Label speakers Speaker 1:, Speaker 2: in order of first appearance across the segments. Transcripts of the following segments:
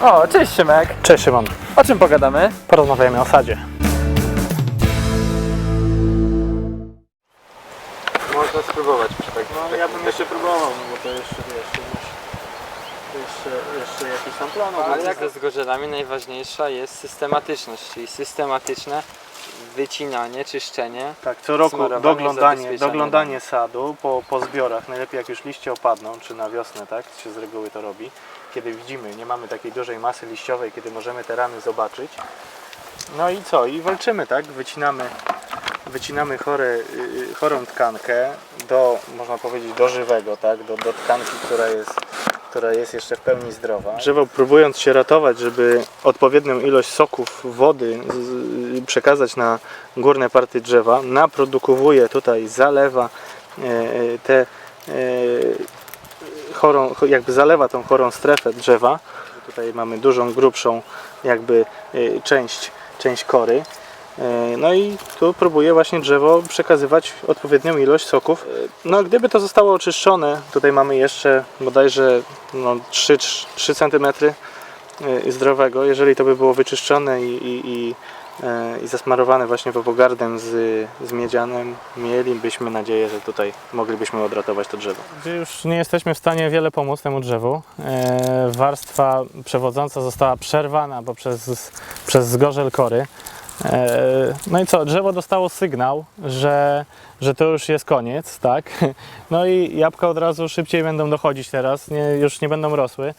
Speaker 1: O, cześć Szymek.
Speaker 2: Cześć Szymon,
Speaker 1: O czym pogadamy?
Speaker 2: porozmawiamy o sadzie.
Speaker 1: Można spróbować przy takim.
Speaker 3: No ja bym jeszcze próbował, no bo to jeszcze wiesz, jeszcze, jeszcze jakiś tam plan.
Speaker 1: Ale
Speaker 3: ale
Speaker 1: jak ze zgorzelami najważniejsza jest systematyczność, czyli systematyczne wycinanie, czyszczenie.
Speaker 2: Tak, co roku
Speaker 1: Smarowanie,
Speaker 2: doglądanie, doglądanie sadu po, po zbiorach, najlepiej jak już liście opadną, czy na wiosnę, tak, się z reguły to robi, kiedy widzimy, nie mamy takiej dużej masy liściowej, kiedy możemy te rany zobaczyć. No i co? I walczymy, tak, wycinamy, wycinamy chore, y, chorą tkankę do, można powiedzieć, do żywego, tak, do, do tkanki, która jest która jest jeszcze w pełni zdrowa. Drzewo próbując się ratować, żeby odpowiednią ilość soków, wody przekazać na górne partie drzewa, naprodukowuje tutaj, zalewa e, te e, chorą, jakby zalewa tą chorą strefę drzewa. Tutaj mamy dużą, grubszą jakby e, część, część kory. E, No i tu próbuje właśnie drzewo przekazywać odpowiednią ilość soków. E, No gdyby to zostało oczyszczone, tutaj mamy jeszcze bodajże no, 3, 3 cm zdrowego, jeżeli to by było wyczyszczone i, i, i, e, i zasmarowane właśnie wopogardem z, z miedzianem, mielibyśmy nadzieję, że tutaj moglibyśmy odratować to drzewo. Już nie jesteśmy w stanie wiele pomóc temu drzewu, e, warstwa przewodząca została przerwana poprzez, przez zgorzel kory. E, No i co, drzewo dostało sygnał, że, że to już jest koniec, tak? No i jabłka od razu szybciej będą dochodzić teraz, nie, już nie będą rosły.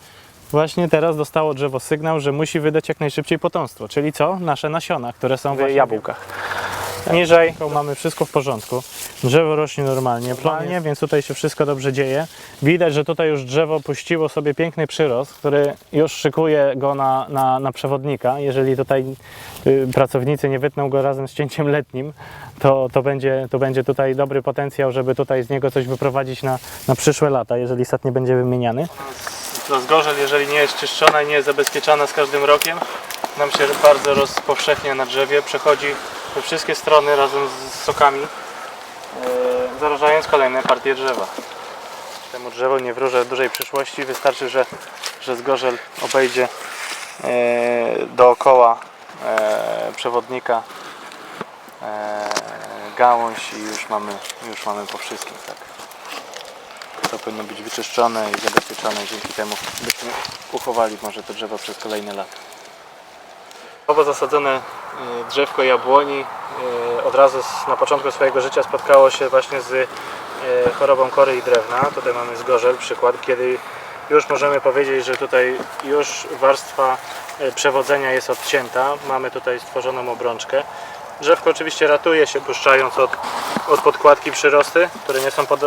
Speaker 2: Właśnie teraz dostało drzewo sygnał, że musi wydać jak najszybciej potomstwo, czyli co? Nasze nasiona, które są w jabłkach. Niżej mamy wszystko w porządku. Drzewo rośnie normalnie, normalnie, więc tutaj się wszystko dobrze dzieje. Widać, że tutaj już drzewo puściło sobie piękny przyrost, który już szykuje go na, na, na przewodnika. Jeżeli tutaj y, pracownicy nie wytną go razem z cięciem letnim, to, to, będzie, to będzie tutaj dobry potencjał, żeby tutaj z niego coś wyprowadzić na, na przyszłe lata, jeżeli sad nie będzie wymieniany. To zgorzel, jeżeli nie jest czyszczona i nie jest zabezpieczana z każdym rokiem, nam się bardzo rozpowszechnia na drzewie, przechodzi we wszystkie strony razem z sokami, e, zarażając kolejne partie drzewa. Temu drzewu nie wróżę dużej przyszłości, wystarczy, że, że zgorzel obejdzie e, dookoła e, przewodnika gałąź i już mamy, już mamy po wszystkim. Tak. To powinno być wyczyszczone i zabezpieczone, dzięki temu byśmy uchowali może to drzewo przez kolejne lata. Nowo zasadzone y, drzewko jabłoni y, od razu na początku swojego życia spotkało się właśnie z y, chorobą kory i drewna. Tutaj mamy zgorzel, przykład, kiedy już możemy powiedzieć, że tutaj już warstwa przewodzenia jest odcięta. Mamy tutaj stworzoną obrączkę. Drzewko oczywiście ratuje się puszczając od, od podkładki przyrosty, które nie są pod,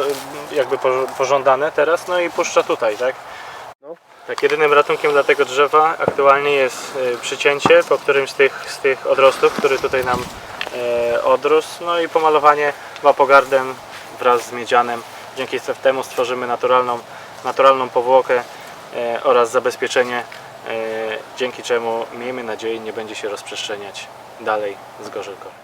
Speaker 2: jakby pożądane teraz, no i puszcza tutaj, tak? Tak, jedynym ratunkiem dla tego drzewa aktualnie jest e, przycięcie po którymś z tych, z tych odrostów, który tutaj nam e, odrósł, no i pomalowanie wapogardem wraz z miedzianem. Dzięki temu stworzymy naturalną, naturalną powłokę e, oraz zabezpieczenie, e, dzięki czemu miejmy nadzieję nie będzie się rozprzestrzeniać dalej z gorzelką.